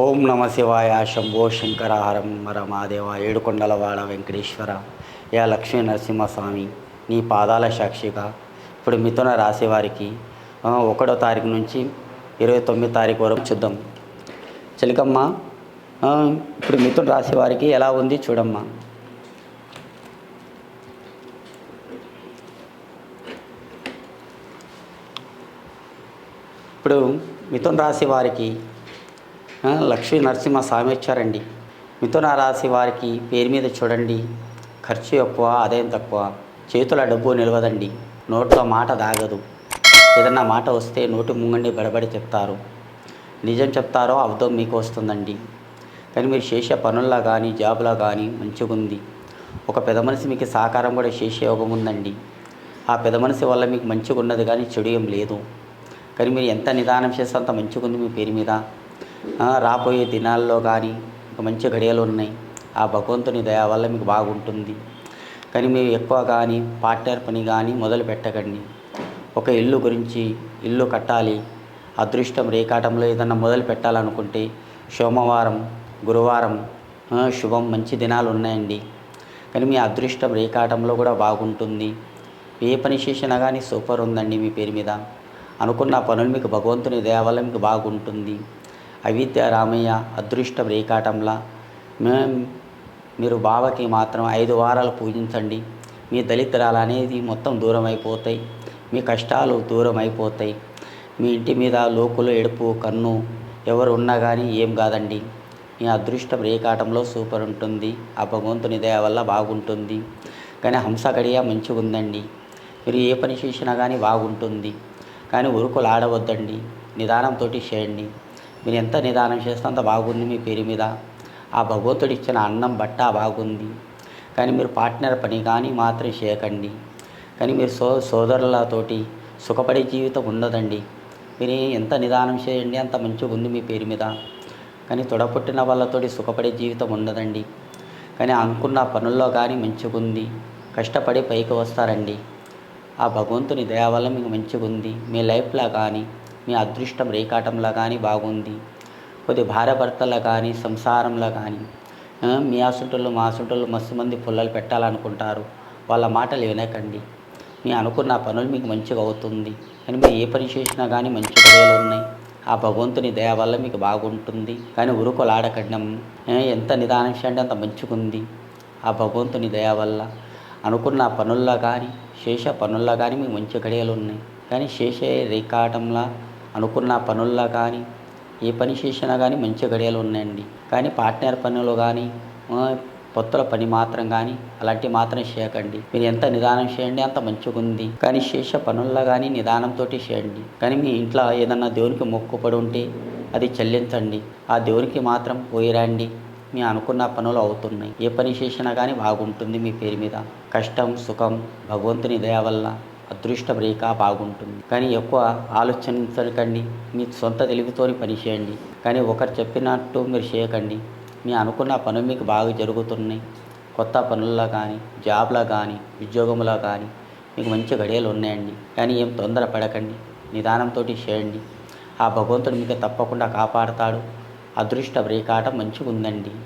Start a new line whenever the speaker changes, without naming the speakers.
ఓం నమ శివాయ శంభో శంకర హరం హర మాదేవ ఏడుకొండలవాడ వెంకటేశ్వర. యా లక్ష్మీ నరసింహస్వామి నీ పాదాల సాక్షిగా. ఇప్పుడు మిథున రాశి వారికి ఒకటో తారీఖు నుంచి ఇరవై తొమ్మిది తారీఖు వరకు చూద్దాం. చిలకమ్మ ఇప్పుడు మిథున రాశి వారికి ఎలా ఉంది చూడమ్మా. ఇప్పుడు మిథున రాశి వారికి లక్ష్మీ నరసింహ స్వామి వచ్చారండి. మిథున రాశి వారికి పేరు మీద చూడండి. ఖర్చు ఎక్కువ ఆదాయం తక్కువ చేతుల డబ్బు నిలవదండి. నోట్లో మాట దాగదు. ఏదన్నా మాట వస్తే నోటి ముంగండి బడబడి చెప్తారు. నిజం చెప్తారో అబద్ధం మీకు వస్తుందండి. కానీ మీరు చేసే పనుల్లో కానీ జాబ్లో కానీ మంచిగా ఉంది ఒక పెద్ద మనిషి మీకు సహకారం కూడా చేసే యోగం ఉందండి. ఆ పెద్ద మనిషి వల్ల మీకు మంచిగా ఉన్నది కానీ చెడు ఏం లేదు. కానీ మీరు ఎంత నిదానం చేస్తే అంత మంచిగా ఉంది మీ పేరు మీద. రాబోయే దినాల్లో కానీ ఒక మంచి గడియలు ఉన్నాయి. ఆ భగవంతుని దయ వల్ల మీకు బాగుంటుంది. కానీ మీరు ఎక్కువ కానీ పార్ట్నర్ పని కానీ మొదలు పెట్టకండి. ఒక ఇల్లు గురించి ఇల్లు కట్టాలి. అదృష్టం రేఖాటంలో ఏదన్నా మొదలు పెట్టాలనుకుంటే సోమవారం గురువారం శుభం మంచి దినాలు ఉన్నాయండి. కానీ మీ అదృష్టం రేఖాటంలో కూడా బాగుంటుంది. ఏ పని చేసినా కానీ సూపర్ ఉందండి మీ పేరు మీద. అనుకున్న పనులు మీకు భగవంతుని దయ వల్ల మీకు బాగుంటుంది. అవిద్య రామయ్య అదృష్టం రేఖాటంలా. మేం మీరు బావకి మాత్రం ఐదు వారాలు పూజించండి. మీ దళితురాలు అనేది మొత్తం దూరం అయిపోతాయి మీ కష్టాలు దూరం అయిపోతాయి మీ ఇంటి మీద లోకులు ఎడుపు కన్ను ఎవరు ఉన్నా కానీ ఏం కాదండి. మీ అదృష్టం రేఖాటంలో సూపర్ ఉంటుంది. ఆ భగవంతుని దయ వల్ల బాగుంటుంది. కానీ హంస గడియ మంచిగా ఉందండి మీరు ఏ పని చేసినా కానీ బాగుంటుంది. కానీ ఉరుకులు ఆడవద్దండి నిదానంతో చేయండి. మీరు ఎంత నిదానం చేస్తే అంత బాగుంది మీ పేరు మీద. ఆ భగవంతుడు ఇచ్చిన అన్నం బట్ట బాగుంది. కానీ మీరు పార్ట్నర్ పని కానీ మాత్రం చేయకండి. కానీ మీరు సో సోదరులతోటి సుఖపడే జీవితం ఉండదండి. మీరు ఎంత నిదానం చేయండి అంత మంచిగా ఉంది మీ పేరు మీద. కానీ తొడపుట్టిన వాళ్ళతోటి సుఖపడే జీవితం ఉండదండి. కానీ అనుకున్న పనుల్లో కానీ మంచిగా ఉంది. కష్టపడి పైకి వస్తారండి. ఆ భగవంతుని దయ వల్ల మీకు మంచిగా ఉంది. మీ లైఫ్లో కానీ మీ అదృష్టం రేకాటంలో కానీ బాగుంది. కొద్ది భార్యభర్తల్లో కానీ సంసారంలో కానీ ఆ, మీ అసుంటోళ్ళు మా అసుంటోళ్ళు మస్తు మంది పుల్లలు పెట్టాలనుకుంటారు. వాళ్ళ మాటలు వినకండి. మీ అనుకున్న పనులు మీకు మంచిగా అవుతుంది. కానీ మీరు ఏ పని చేసినా కానీ మంచి పనులు ఉన్నాయి. ఆ భగవంతుని దయ వల్ల మీకు బాగుంటుంది. కానీ ఉరుకులాడకండం ఎంత నిదానం చేయండి అంత మంచిగుంది. ఆ భగవంతుని దయ వల్ల అనుకున్న పనుల్లో కానీ శేష పనుల్లో కానీ మీకు మంచి గడియలు ఉన్నాయి. కానీ శేష రేకాటంలో అనుకున్న పనుల్లో కానీ ఏ పని చేసినా కానీ మంచి గడియలు ఉన్నాయండి. కానీ పార్ట్నర్ పనులు కానీ పొత్తుల పని మాత్రం కానీ అలాంటివి మాత్రం చేయకండి. మీరు ఎంత నిదానం చేయండి అంత మంచిగా ఉంది. కానీ శేష పనుల్లో కానీ నిదానంతో చేయండి. కానీ మీ ఇంట్లో ఏదన్నా దేవునికి మొక్కుపడి ఉంటే అది చెల్లించండి. ఆ దేవునికి మాత్రం పోయిరండి. మీ అనుకున్న పనులు అవుతున్నాయి. ఏ పని చేసినా కానీ బాగుంటుంది మీ పేరు మీద. కష్టం సుఖం భగవంతుని దయ వల్ల. అదృష్టం రేఖ బాగుంటుంది. కానీ ఎక్కువ ఆలోచించకండి. మీ సొంత తెలివితోని పని చేయండి. కానీ ఒకరు చెప్పినట్టు మీరు చేయకండి. మీ అనుకున్న పనులు మీకు బాగా జరుగుతున్నాయి. కొత్త పనుల్లో కానీ జాబ్లో కానీ ఉద్యోగంలో కానీ మీకు మంచి గడియలు ఉన్నాయండి. కానీ ఏం తొందర పడకండి నిదానంతో చేయండి. ఆ భగవంతుడు మీకు తప్పకుండా కాపాడతాడు. అదృష్ట రేఖాట మంచిగా ఉందండి